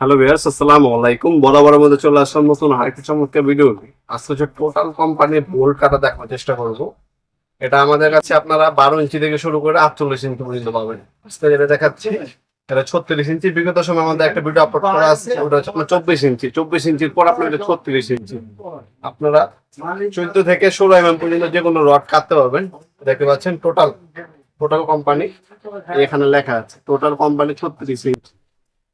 Hello viewers আসসালামু আলাইকুম। বরাবরের মধ্যে চলে আসলাম নতুন আরেকটি চমৎকার ভিডিও আজকে হচ্ছে টোটাল কোম্পানির বোল্ট কাটা দেখার চেষ্টা করব। এটা আমাদের কাছে আপনারা বারো ইঞ্চি থেকে শুরু করে আটচল্লিশ ইঞ্চি পর্যন্ত পাবেন। আজকে যেটা দেখাচ্ছি, এটা ছত্রিশ ইঞ্চি বিগত সময় আমাদের একটা ভিডিও আপলোড করা আছে, ওটা হচ্ছে আপনার চব্বিশ ইঞ্চি চব্বিশ ইঞ্চির পর আপনার এটা ছত্রিশ ইঞ্চি আপনারা চোদ্দ থেকে ষোলো এম এম পর্যন্ত যে কোনো রড কাটতে পারবেন। দেখতে পাচ্ছেন টোটাল টোটাল কোম্পানি এখানে লেখা আছে টোটাল কোম্পানি ছত্রিশ ইঞ্চি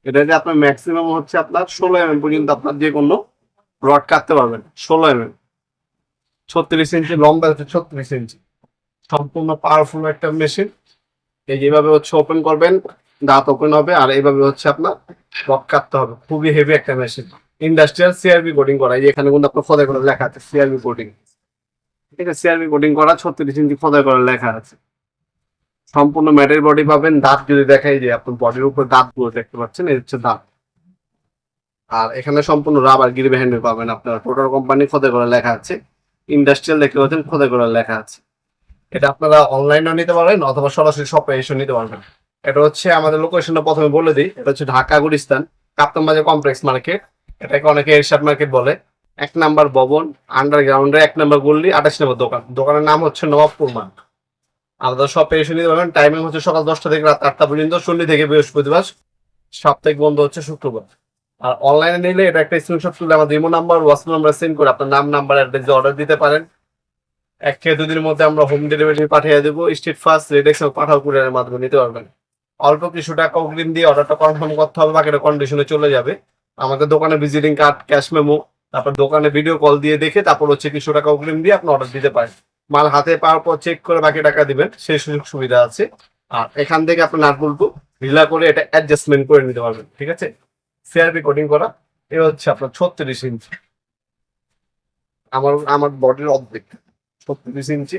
এটা যে আপনার ম্যাক্সিমাম হচ্ছে আপনার ষোলো এম পর্যন্ত আপনার যে কোনো রড কাটতে পারবেন। ষোলো এম ছত্রিশ ইঞ্চি লম্বা হচ্ছে ছত্রিশ ইঞ্চি। সম্পূর্ণ পাওয়ারফুল একটা মেশিন এই যেভাবে হচ্ছে ওপেন করবেন, দাঁত ওপেন হবে, আর এইভাবে হচ্ছে আপনার রড কাটতে হবে। খুবই হেভি একটা মেশিন ইন্ডাস্ট্রিয়াল সিআরবি কোডিং করা। এখানে কিন্তু আপনার ফদাই করে লেখা আছে সিআরবি কোডিং ঠিক আছে সিআরবি কোডিং করা, ছত্রিশ ইঞ্চি ফদাই করে লেখা আছে। সম্পূর্ণ ম্যাটের বডি পাবেন, দাঁত যদি দেখাই যে আপনার বডির উপর দাঁতগুলো দেখতে পাচ্ছেন, এই হচ্ছে দাঁত। আর এখানে সম্পূর্ণ রাবার গিরিবে হ্যান্ডেল পাবেন আপনার। টোটাল কোম্পানি খোদে করে লেখা আছে। ইন্ডাস্ট্রিয়াল দেখতে পাচ্ছেন খোদে করে লেখা আছে। এটা আপনারা অনলাইনেও নিতে পারেন অথবা সরাসরি শপে এসে নিতে পারবেন। এটা হচ্ছে আমাদের লোকেশনটা প্রথমে বলে দিই। এটা হচ্ছে ঢাকা, গুলিস্তান কাপ্তান বাজার কমপ্লেক্স মার্কেট এটাকে অনেকে এরশাদ মার্কেট বলে। এক নাম্বার ভবন আন্ডারগ্রাউন্ডে এক নাম্বার গল্লি আঠাশ নম্বর দোকান। দোকানের নাম হচ্ছে নবাবপুর মার্ট আমাদের শপে এসে নিতে পারবেন টাইমিং হচ্ছে সকাল দশটা থেকে রাত আটটা পর্যন্ত, শনি থেকে বৃহস্পতিবার সাপ্তাহিক বন্ধ হচ্ছে শুক্রবার। আর অনলাইনে নিলে এটা একটা স্ক্রিনশট তুলে আমাদের imo number WhatsApp number send করে আপনার নাম নাম্বার অ্যাড্রেস অর্ডার দিতে পারেন। এক থেকে দুদিনের মধ্যে আমরা হোম ডেলিভারি পাঠিয়ে দেবো। স্ট্রিট ফার্স্ট রেডেক্স পাঠাও কুরিয়ারের মাধ্যমে নিতে পারবেন। অল্প কিছু টাকা অগ্রিম দিয়ে অর্ডারটা কনফার্ম করতে হবে, বাকিটা কন্ডিশনে চলে যাবে। আমাদের দোকানে ভিজিটিং কার্ড ক্যাশ মেমো তারপর দোকানে ভিডিও কল দিয়ে দেখে তারপর হচ্ছে কিছু টাকা অগ্রিম দিয়ে আপনি অর্ডার দিতে পারেন। মাল হাতে পাওয়ার পর চেক করে বাকি টাকা দিবেন, সেই সুযোগ সুবিধা আছে। আর এখান থেকে আপনি নাট বলব, ঢিলা করে এটা অ্যাডজাস্টমেন্ট করে নিতে পারবেন, ঠিক আছে? সিআরপি কোডিং করা, এ হচ্ছে আপনার ছত্রিশ ইঞ্চি। আমার আমার বডির অর্ধেক, ছত্রিশ ইঞ্চি।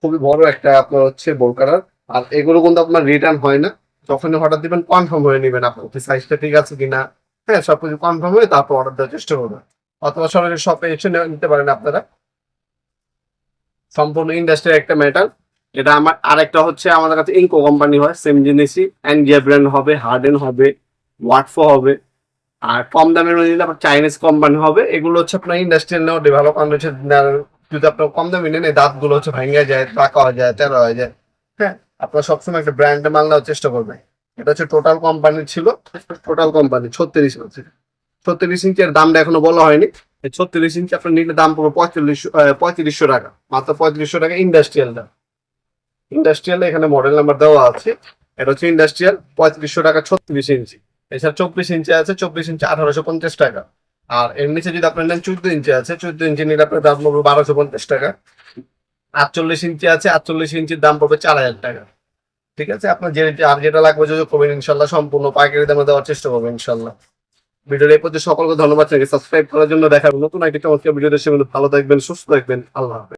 খুবই বড় একটা আপনার হচ্ছে বোরকারার আর এগুলো কিন্তু আপনার রিটার্ন হয় না। যখনই অর্ডার দিবেন কনফার্ম হয়ে নেবেন আপনার সাইজটা ঠিক আছে কিনা। হ্যাঁ সবকিছু কনফার্ম হয়ে তারপর অর্ডার দেওয়ার চেষ্টা করবেন। অথবা সরাসরি শপে এসে নিতে পারেন আপনারা। সম্পূর্ণ ইন্ডাস্ট্রির একটা মেটাল এটা আমার আর একটা হচ্ছে আমাদের কাছে ইনকো কোম্পানি হয় সেম জিনিসই। অ্যান্ডিয়া ব্র্যান্ড হবে হার্ডেন হবে ওয়াটফো হবে। আর কম দামের মধ্যে আপনার চাইনিজ কোম্পানি হবে। এগুলো হচ্ছে আপনার ইন্ডাস্ট্রিয়াল নেওয়া ডেভেলপ হচ্ছে যদি আপনার কম দামে নেন দাঁতগুলো হচ্ছে ভেঙে যায় টাকা হয়ে যায়, তেরো হয়ে যায়। হ্যাঁ আপনার সবসময় একটা ব্র্যান্ডে মাল নেওয়ার চেষ্টা করবেন। এটা হচ্ছে টোটাল কোম্পানি ছিল। টোটাল কোম্পানি ছত্রিশ ইঞ্চি। ছত্রিশ ইঞ্চের দামটা এখনও বলা হয়নি। ছত্রিশ ইঞ্চি আপনার নিলে দাম পড়বে পঁয়তাল্লিশশো পঁয়ত্রিশশো টাকা। মাত্র পঁয়ত্রিশশো টাকা ইন্ডাস্ট্রিয়াল দাম। ইন্ডাস্ট্রিয়াল এখানে মডেল নাম্বার দেওয়া আছে। এটা হচ্ছে ইন্ডাস্ট্রিয়াল পঁয়ত্রিশশো টাকা ছত্রিশ ইঞ্চি। এছাড়া চব্বিশ ইঞ্চি আছে, চব্বিশ ইঞ্চি আঠারোশো পঞ্চাশ টাকা। আর এর নিচে যদি আপনার নেন চোদ্দ ইঞ্চি আছে, চোদ্দ ইঞ্চি নিলে আপনার দাম পড়বে বারোশো পঞ্চাশ টাকা। আটচল্লিশ ইঞ্চি আছে, আটচল্লিশ ইঞ্চির দাম পড়বে চার হাজার টাকা। ঠিক আছে? আপনার যে আর যেটা লাগবে যদি করবেন, ইনশাল্লাহ সম্পূর্ণ পাইকারি দামে দেওয়ার চেষ্টা করবেন, ইনশাল্লাহ। ভিডিওর এই পর্যন্ত সকলকে ধন্যবাদ সাবস্ক্রাইব করার জন্য দেখার নতুন একটি চমৎকার ভিডিও দেশে ভালো থাকবেন, সুস্থ থাকবেন, আল্লাহ হাফেজ।